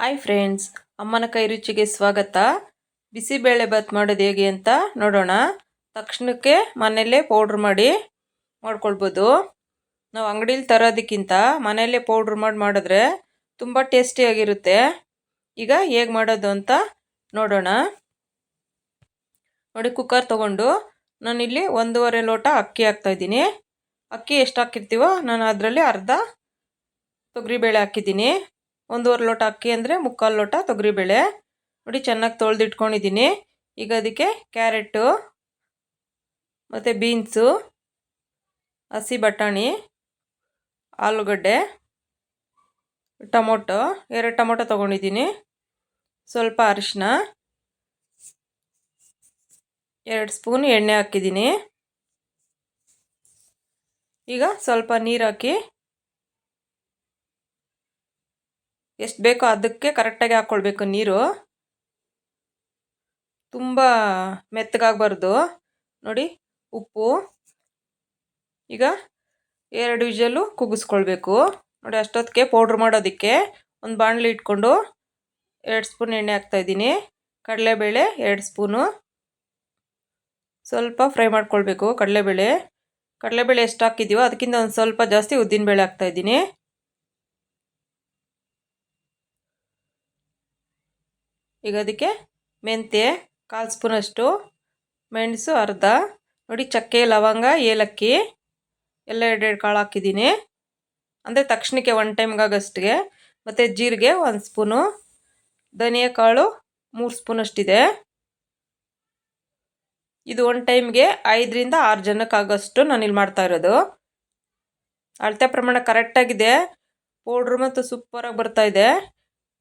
Hi friends, ಅಮ್ಮನ ಕೈ ರುಚಿಗೆ ಸ್ವಾಗತ. ಬಿಸಿಬೇಳೆ ಬಾತ್ ಮಾಡೋದು ಹೇಗೆ ಅಂತ ನೋಡೋಣ. ತಕ್ಷಣಕ್ಕೆ ಮನೆಯಲ್ಲೇ ಪೌಡ್ರ್ ಮಾಡಿ ಮಾಡ್ಕೊಳ್ಬೋದು. ನಾವು ಅಂಗಡೀಲಿ ತರೋದಕ್ಕಿಂತ ಮನೆಯಲ್ಲೇ ಪೌಡ್ರ್ ಮಾಡಿ ಮಾಡಿದ್ರೆ ತುಂಬ ಟೇಸ್ಟಿಯಾಗಿರುತ್ತೆ ಈಗ ಹೇಗೆ ಮಾಡೋದು ಅಂತ ನೋಡೋಣ. ನೋಡಿ ಕುಕ್ಕರ್ ತೊಗೊಂಡು ನಾನಿಲ್ಲಿ ಒಂದೂವರೆ ಲೋಟ ಅಕ್ಕಿ ಹಾಕ್ತಾಯಿದ್ದೀನಿ ಅಕ್ಕಿ ಎಷ್ಟು ಹಾಕಿರ್ತೀವೋ ನಾನು ಅದರಲ್ಲಿ ಅರ್ಧ ತೊಗರಿಬೇಳೆ ಹಾಕಿದ್ದೀನಿ. ಒಂದೂವರೆ ಲೋಟ ಅಕ್ಕಿ ಅಂದರೆ ಮುಕ್ಕಾಲು ಲೋಟ ತೊಗರಿಬೇಳೆ. ನೋಡಿ ಚೆನ್ನಾಗಿ ತೊಳೆದಿಟ್ಕೊಂಡಿದ್ದೀನಿ ಈಗ ಅದಕ್ಕೆ ಕ್ಯಾರೆಟು, ಮತ್ತು ಬೀನ್ಸು, ಹಸಿ ಬಟಾಣಿ, ಆಲೂಗಡ್ಡೆ, ಟೊಮೊಟೊ, ಎರಡು ಟೊಮೊಟೊ ತೊಗೊಂಡಿದ್ದೀನಿ ಸ್ವಲ್ಪ ಅರಿಶಿನ ಎರಡು ಸ್ಪೂನ್ ಎಣ್ಣೆ ಹಾಕಿದ್ದೀನಿ ಈಗ ಸ್ವಲ್ಪ ನೀರು ಹಾಕಿ ಎಷ್ಟು ಬೇಕೋ ಅದಕ್ಕೆ ಕರೆಕ್ಟಾಗಿ ಹಾಕ್ಕೊಳ್ಬೇಕು ನೀರು. ತುಂಬ ಮೆತ್ತಗಾಗಬಾರ್ದು. ನೋಡಿ, ಉಪ್ಪು. ಈಗ ಎರಡು ವಿಜಲು ಕುಗ್ಗಿಸ್ಕೊಳ್ಬೇಕು. ನೋಡಿ, ಅಷ್ಟೊತ್ತಿಗೆ ಪೌಡ್ರ್ ಮಾಡೋದಕ್ಕೆ ಒಂದು ಬಾಣಲಿ ಇಟ್ಕೊಂಡು ಎರಡು ಸ್ಪೂನ್ ಎಣ್ಣೆ ಹಾಕ್ತಾಯಿದ್ದೀನಿ ಕಡಲೆಬೇಳೆ ಎರಡು ಸ್ಪೂನು. ಸ್ವಲ್ಪ ಫ್ರೈ ಮಾಡ್ಕೊಳ್ಬೇಕು ಕಡಲೆಬೇಳೆ. ಕಡಲೆಬೇಳೆ ಎಷ್ಟು ಹಾಕಿದ್ದೀವೋ ಅದಕ್ಕಿಂತ ಒಂದು ಸ್ವಲ್ಪ ಜಾಸ್ತಿ ಉದ್ದಿನಬೇಳೆ ಹಾಕ್ತಾಯಿದ್ದೀನಿ ಈಗ ಅದಕ್ಕೆ ಮೆಂತ್ಯ, ಕಾಲು ಸ್ಪೂನಷ್ಟು ಮೆಣಸು ಅರ್ಧ, ನೋಡಿ ಚಕ್ಕೆ, ಲವಂಗ, ಏಲಕ್ಕಿ, ಎಲ್ಲ ಎರಡೆರಡು ಕಾಳು ಹಾಕಿದ್ದೀನಿ. ಅಂದರೆ ತಕ್ಷಣಕ್ಕೆ ಒನ್ ಟೈಮ್ಗಾಗಷ್ಟಿಗೆ ಮತ್ತು ಜೀರಿಗೆ ಒಂದು ಸ್ಪೂನು ಧನಿಯಾ ಕಾಳು ಮೂರು ಸ್ಪೂನಷ್ಟಿದೆ ಇದು ಒನ್ ಟೈಮ್ಗೆ ಐದರಿಂದ ಆರು ನಾನು ಇಲ್ಲಿ ಮಾಡ್ತಾ ಇರೋದು. ಅಳತೆ ಪ್ರಮಾಣ ಕರೆಕ್ಟಾಗಿದೆ ಪೌಡ್ರು ಮತ್ತು ಸೂಪರಾಗಿ ಇದೆ.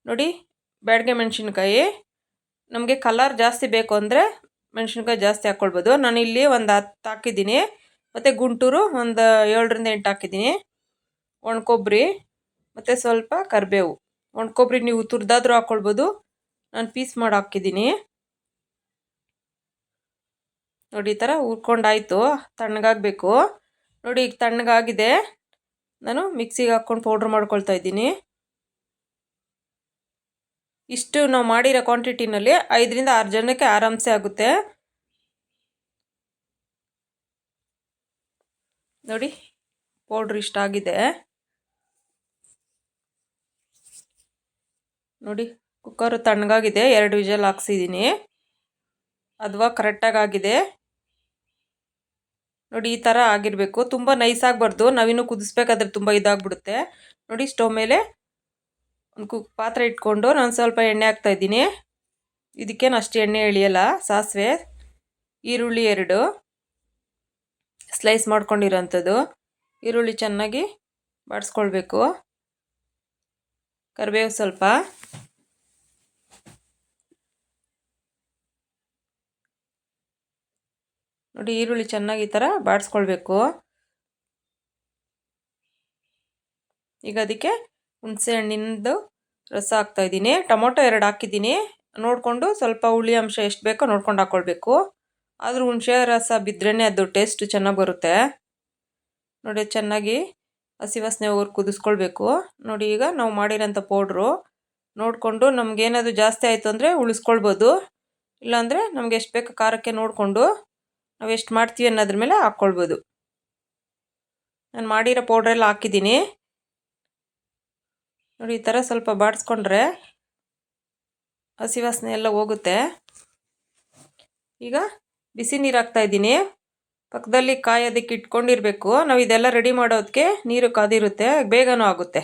ನೋಡಿ ಬ್ಯಾಡಗೆ ಮೆಣಸಿನ್ಕಾಯಿ. ನಮಗೆ ಕಲರ್ ಜಾಸ್ತಿ ಬೇಕು ಅಂದರೆ ಮೆಣಸಿನ್ಕಾಯಿ ಜಾಸ್ತಿ ಹಾಕ್ಕೊಳ್ಬೋದು ಇಲ್ಲಿ ಒಂದು ಹತ್ತು ಹಾಕಿದ್ದೀನಿ. ಮತ್ತು ಗುಂಟೂರು ಒಂದು ಏಳರಿಂದ ಎಂಟು ಹಾಕಿದ್ದೀನಿ. ಒಣ ಕೊಬ್ಬರಿ ಮತ್ತು ಸ್ವಲ್ಪ ಕರಿಬೇವು. ಒಣ ಕೊಬ್ಬರಿ ನೀವು ತುರಿದಾದ್ರೂ ಹಾಕ್ಕೊಳ್ಬೋದು ನಾನು ಪೀಸ್ ಮಾಡಿ ಹಾಕಿದ್ದೀನಿ. ನೋಡಿ, ಈ ಥರ ಹುರ್ಕೊಂಡಾಯಿತು. ತಣ್ಣಗಾಗಬೇಕು. ನೋಡಿ, ಈಗ ತಣ್ಣಗಾಗಿದೆ. ನಾನು ಮಿಕ್ಸಿಗೆ ಹಾಕ್ಕೊಂಡು ಪೌಡ್ರ್ ಮಾಡ್ಕೊಳ್ತಾ ಇದ್ದೀನಿ. ಇಷ್ಟು ನಾವು ಮಾಡಿರೋ ಕ್ವಾಂಟಿಟಿನಲ್ಲಿ ಐದರಿಂದ ಆರು ಜನಕ್ಕೆ ಆರಾಮ್ಸೆ ಆಗುತ್ತೆ. ನೋಡಿ, ಪೌಡ್ರ್ ಇಷ್ಟಾಗಿದೆ ನೋಡಿ, ಕುಕ್ಕರು ತಣ್ಣಗಾಗಿದೆ, ಎರಡು ವಿಜಲ್ ಹಾಕ್ಸಿದ್ದೀನಿ. ಅಥವಾ ಕರೆಕ್ಟಾಗಿ ಆಗಿದೆ ನೋಡಿ, ಈ ಥರ ಆಗಿರಬೇಕು. ತುಂಬ ನೈಸ್ ಆಗಬಾರ್ದು ನಾವಿನ್ನೂ ಕುದಿಸ್ಬೇಕಾದ್ರೆ ತುಂಬ ಇದಾಗ್ಬಿಡುತ್ತೆ. ನೋಡಿ, ಸ್ಟವ್ ಮೇಲೆ ಒಂದು ಕು, ಪಾತ್ರೆ ಇಟ್ಕೊಂಡು ನಾನು ಸ್ವಲ್ಪ ಎಣ್ಣೆ ಹಾಕ್ತಾಯಿದ್ದೀನಿ ಇದಕ್ಕೇನು ಅಷ್ಟು ಎಣ್ಣೆ ಎಳಿಯಲ್ಲ, ಸಾಸಿವೆ, ಈರುಳ್ಳಿ ಎರಡು. ಸ್ಲೈಸ್ ಮಾಡ್ಕೊಂಡಿರೋಂಥದ್ದು. ಈರುಳ್ಳಿ ಚೆನ್ನಾಗಿ ಬಾಡಿಸ್ಕೊಳ್ಬೇಕು. ಕರಿಬೇವು ಸ್ವಲ್ಪ. ನೋಡಿ, ಈರುಳ್ಳಿ ಚೆನ್ನಾಗಿ ಈ ಥರ ಬಾಡಿಸ್ಕೊಳ್ಬೇಕು. ಈಗ ಅದಕ್ಕೆ ಹುಣಸೆ ಹಣ್ಣಿಂದು ರಸ ಹಾಕ್ತಾಯಿದ್ದೀನಿ ಟೊಮೊಟೊ ಎರಡು ಹಾಕಿದ್ದೀನಿ. ನೋಡಿಕೊಂಡು ಸ್ವಲ್ಪ ಹುಳಿ ಅಂಶ ಎಷ್ಟು ಬೇಕೋ ನೋಡ್ಕೊಂಡು ಹಾಕ್ಕೊಳ್ಬೇಕು ಆದರೂ ಹುಣಸೆ ರಸ ಬಿದ್ರೇ ಅದು ಟೇಸ್ಟ್ ಚೆನ್ನಾಗಿ ಬರುತ್ತೆ. ನೋಡಿ ಚೆನ್ನಾಗಿ ಹಸಿ ವಾಸನೆ ಹೋಗಿ ಕುದಿಸ್ಕೊಳ್ಬೇಕು. ನೋಡಿ ಈಗ ನಾವು ಮಾಡಿರೋಂಥ ಪೌಡ್ರು ನೋಡಿಕೊಂಡು ನಮಗೇನಾದರೂ ಜಾಸ್ತಿ ಆಯಿತು ಅಂದರೆ ಉಳಿಸ್ಕೊಳ್ಬೋದು. ಇಲ್ಲಾಂದರೆ ನಮ್ಗೆ ಎಷ್ಟು ಬೇಕೋ ಖಾರಕ್ಕೆ ನೋಡಿಕೊಂಡು ನಾವು ಎಷ್ಟು ಮಾಡ್ತೀವಿ ಅನ್ನೋದ್ರ ಮೇಲೆ ಹಾಕ್ಕೊಳ್ಬೋದು ನಾನು ಮಾಡಿರೋ ಪೌಡ್ರೆಲ್ಲ ಹಾಕಿದ್ದೀನಿ. ನೋಡಿ, ಈ ಥರ ಸ್ವಲ್ಪ ಬಾಡಿಸ್ಕೊಂಡ್ರೆ ಹಸಿ ವಾಸನೆ ಎಲ್ಲ ಹೋಗುತ್ತೆ. ಈಗ ಬಿಸಿ ನೀರು ಹಾಕ್ತಾಯಿದ್ದೀನಿ ಪಕ್ಕದಲ್ಲಿ ಕಾಯೋದಕ್ಕೆ ಇಟ್ಕೊಂಡಿರಬೇಕು. ನಾವು ಇದೆಲ್ಲ ರೆಡಿ ಮಾಡೋದಕ್ಕೆ ನೀರು ಕಾದಿರುತ್ತೆ, ಬೇಗನೂ ಆಗುತ್ತೆ.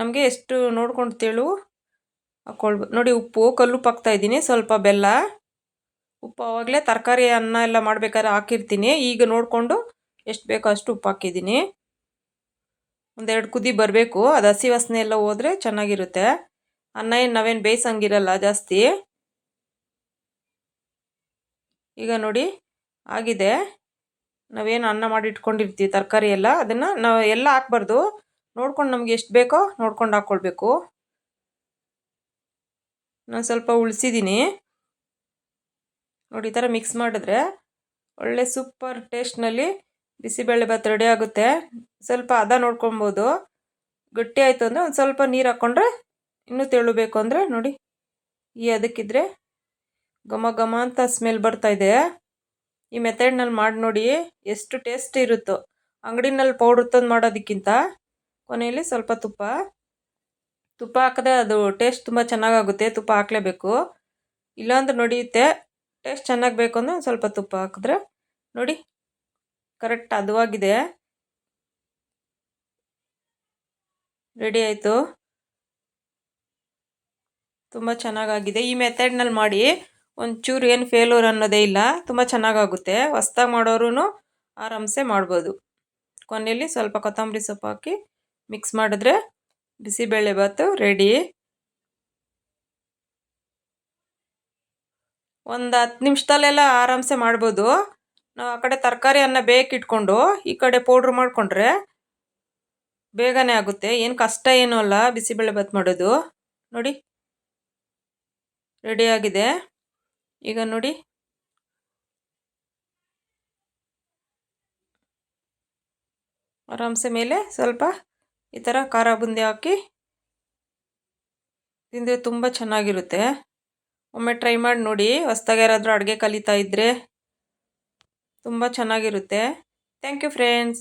ನಮಗೆ ಎಷ್ಟು ನೋಡ್ಕೊಂಡು ತೇಳು ಹಾಕ್ಕೊಳ್ಬೋದು ನೋಡಿ, ಉಪ್ಪು, ಕಲ್ಲುಪ್ಪು ಹಾಕ್ತಾಯಿದ್ದೀನಿ ಸ್ವಲ್ಪ ಬೆಲ್ಲ. ಉಪ್ಪು ಆವಾಗಲೇ ತರಕಾರಿ ಅನ್ನ ಎಲ್ಲ ಮಾಡಬೇಕಾದ್ರೆ ಹಾಕಿರ್ತೀನಿ. ಈಗ ನೋಡಿಕೊಂಡು ಎಷ್ಟು ಬೇಕೋ ಅಷ್ಟು ಉಪ್ಪು ಹಾಕಿದ್ದೀನಿ. ಒಂದೆರಡು ಕುದಿ ಬರಬೇಕು. ಅದು ಹಸಿ ವಾಸನೆ ಎಲ್ಲ ಹೋದರೆ ಚೆನ್ನಾಗಿರುತ್ತೆ. ಅನ್ನ ಏನು ನಾವೇನು ಬೇಯಿಸಂಗಿರಲ್ಲ ಜಾಸ್ತಿ. ಈಗ ನೋಡಿ, ಆಗಿದೆ. ನಾವೇನು ಅನ್ನ ಮಾಡಿ ಇಟ್ಕೊಂಡಿರ್ತೀವಿ ತರಕಾರಿ ಎಲ್ಲ. ಅದನ್ನು ನಾವು ಎಲ್ಲ ಹಾಕ್ಬಾರ್ದು. ನೋಡ್ಕೊಂಡು ನಮ್ಗೆ ಎಷ್ಟು ಬೇಕೋ ನೋಡ್ಕೊಂಡು ಹಾಕ್ಕೊಳ್ಬೇಕು ನಾನು ಸ್ವಲ್ಪ ಉಳಿಸಿದ್ದೀನಿ ನೋಡಿ, ಈ ಥರ ಮಿಕ್ಸ್ ಮಾಡಿದ್ರೆ ಒಳ್ಳೆ ಸೂಪರ್ ಟೇಸ್ಟ್ನಲ್ಲಿ ಬಿಸಿಬೇಳೆ ಭಾತ್ ರೆಡಿ ಆಗುತ್ತೆ. ಸ್ವಲ್ಪ ಹದ ನೋಡ್ಕೊಬೋದು. ಗಟ್ಟಿ ಆಯಿತು ಅಂದರೆ ಒಂದು ಸ್ವಲ್ಪ ನೀರು ಹಾಕ್ಕೊಂಡ್ರೆ ಇನ್ನೂ ತೆಳ್ಳಬೇಕು ಬೇಕು ಅಂದರೆ ನೋಡಿ, ಈ ಅದಕ್ಕಿದ್ರೆ ಘಮ ಘಮ ಅಂತ ಸ್ಮೆಲ್ ಬರ್ತಾ ಇದೆ. ಈ ಮೆಥಡ್ನಲ್ಲಿ ಮಾಡಿ ನೋಡಿ ಎಷ್ಟು ಟೇಸ್ಟ್ ಇರುತ್ತೋ. ಅಂಗಡಿನಲ್ಲಿ ಪೌಡ್ರ್ ತಂದು ಮಾಡೋದಕ್ಕಿಂತ ಕೊನೆಯಲ್ಲಿ ಸ್ವಲ್ಪ ತುಪ್ಪ. ತುಪ್ಪ ಹಾಕಿದ್ರೆ ಅದು ಟೇಸ್ಟ್ ತುಂಬ ಚೆನ್ನಾಗಾಗುತ್ತೆ. ತುಪ್ಪ ಹಾಕಲೇಬೇಕು. ಇಲ್ಲಾಂದ್ರೆ ನಡೆಯುತ್ತೆ. ಟೇಸ್ಟ್ ಚೆನ್ನಾಗಿ ಬೇಕು ಅಂದರೆ ಒಂದು ಸ್ವಲ್ಪ ತುಪ್ಪ ಹಾಕಿದ್ರೆ ನೋಡಿ ಕರೆಕ್ಟ್ ಅದುವಾಗಿದೆ. ರೆಡಿ ಆಯಿತು. ತುಂಬ ಚೆನ್ನಾಗಾಗಿದೆ. ಈ ಮೆಥಡ್ನಲ್ಲಿ ಮಾಡಿ ಒಂಚೂರು ಏನು ಫೇಲೂರ್ ಅನ್ನೋದೇ ಇಲ್ಲ. ತುಂಬ ಚೆನ್ನಾಗಾಗುತ್ತೆ. ಹೊಸ್ದಾಗಿ ಮಾಡೋರು ಆರಾಮ್ಸೆ ಮಾಡ್ಬೋದು. ಕೊನೆಯಲ್ಲಿ ಸ್ವಲ್ಪ ಕೊತ್ತಂಬರಿ ಸೊಪ್ಪು ಹಾಕಿ ಮಿಕ್ಸ್ ಮಾಡಿದ್ರೆ ಬಿಸಿಬೇಳೆಭಾತು ರೆಡಿ ಒಂದು ಹತ್ತು ನಿಮಿಷದಲ್ಲೆಲ್ಲ ಆರಾಮ್ಸೆ ಮಾಡ್ಬೋದು. ನಾವು ಆ ಕಡೆ ತರಕಾರಿ ಅನ್ನ ಬೇಕಿಟ್ಕೊಂಡು ಈ ಕಡೆ ಪೌಡ್ರ್ ಮಾಡಿಕೊಂಡ್ರೆ ಬೇಗನೆ ಆಗುತ್ತೆ. ಏನು ಕಷ್ಟ ಏನೂ ಅಲ್ಲ ಬಿಸಿಬೇಳೆಬಾತ್ ಮಾಡೋದು. ನೋಡಿ ರೆಡಿಯಾಗಿದೆ ಈಗ ನೋಡಿ. ಆರಾಮ್ಸೆ ಮೇಲೆ ಸ್ವಲ್ಪ ಈ ಥರ ಖಾರ ಬುಂದಿ ಹಾಕಿ ತಿಂದರೆ ತುಂಬ ಚೆನ್ನಾಗಿರುತ್ತೆ. ಒಮ್ಮೆ ಟ್ರೈ ಮಾಡಿ ನೋಡಿ, ಹೊಸ್ದಾಗಿ ಯಾರಾದರೂ ಅಡುಗೆ ಕಲಿತಾ ಇದ್ದರೆ ತುಂಬ ಚೆನ್ನಾಗಿರುತ್ತೆ. Thank you friends